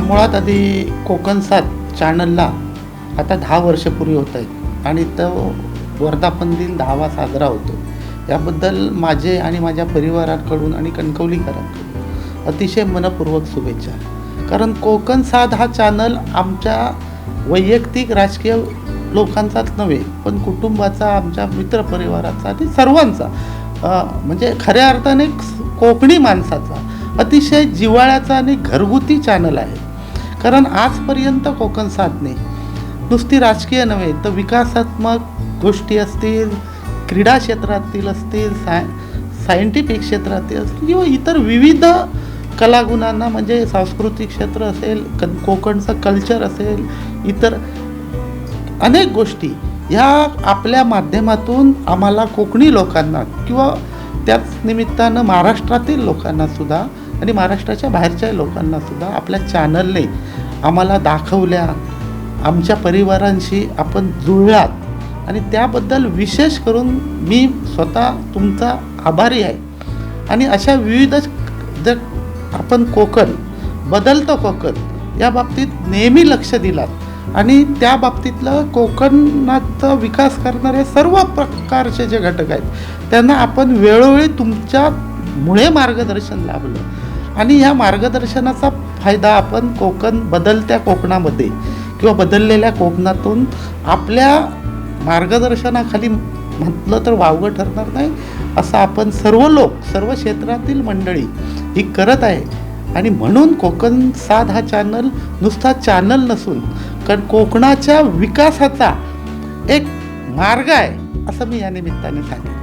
मुळात आधी कोकण सात चॅनलला आता दहा वर्षपूर्वी होत आहेत. आणि तो वर्धापन दिन दहावा साजरा होतो. याबद्दल माझे आणि माझ्या परिवाराकडून आणि कणकवलीकरांकडून अतिशय मनपूर्वक शुभेच्छा. कारण कोकण सात हा चॅनल आमच्या वैयक्तिक राजकीय लोकांचाच नव्हे पण कुटुंबाचा आमच्या मित्रपरिवाराचा आणि सर्वांचा. म्हणजे खऱ्या अर्थाने कोकणी माणसाचा. अतिशय जिव्हाळ्याचा आणि घरगुती चॅनल आहे. कारण आजपर्यंत कोकण साधने. नुसती राजकीय नव्हे तर विकासात्मक गोष्टी असतील क्रीडा क्षेत्रातील असतील साय सायंटिफिक क्षेत्रातील असतील किंवा इतर विविध कलागुणांना म्हणजे सांस्कृतिक क्षेत्र असेल क कोकणचं कल्चर असेल इतर अनेक गोष्टी ह्या आपल्या माध्यमातून आम्हाला कोकणी लोकांना किंवा त्याच निमित्तानं महाराष्ट्रातील लोकांना सुद्धा आणि महाराष्ट्राच्या बाहेरच्या लोकांना सुद्धा आपल्या चॅनलने आम्हाला दाखवल्या. आमच्या परिवारांशी आपण जुळलात आणि त्याबद्दल विशेष करून मी स्वतः तुमचा आभारी आहे. आणि अशा विविध जर आपण कोकण बदलतं कोकण या बाबतीत नेहमी लक्ष दिलात. आणि त्या बाबतीतलं कोकणाचा विकास करणारे सर्व प्रकारचे जे घटक आहेत त्यांना आपण वेळोवेळी तुमच्यामुळे मार्गदर्शन लाभलं. आणि ह्या मार्गदर्शनाचा फायदा आपण कोकण बदलत्या कोकणामध्ये किंवा बदललेल्या कोकणातून आपल्या मार्गदर्शनाखाली म्हटलं तर वावगं ठरणार नाही असं आपण सर्व लोक सर्व क्षेत्रातील मंडळी ही करत आहे. आणि म्हणून कोकण साध हा चॅनल नुसता चॅनल नसून कारण कोकणाच्या विकासाचा एक मार्ग आहे असं मी या निमित्ताने सांगेन.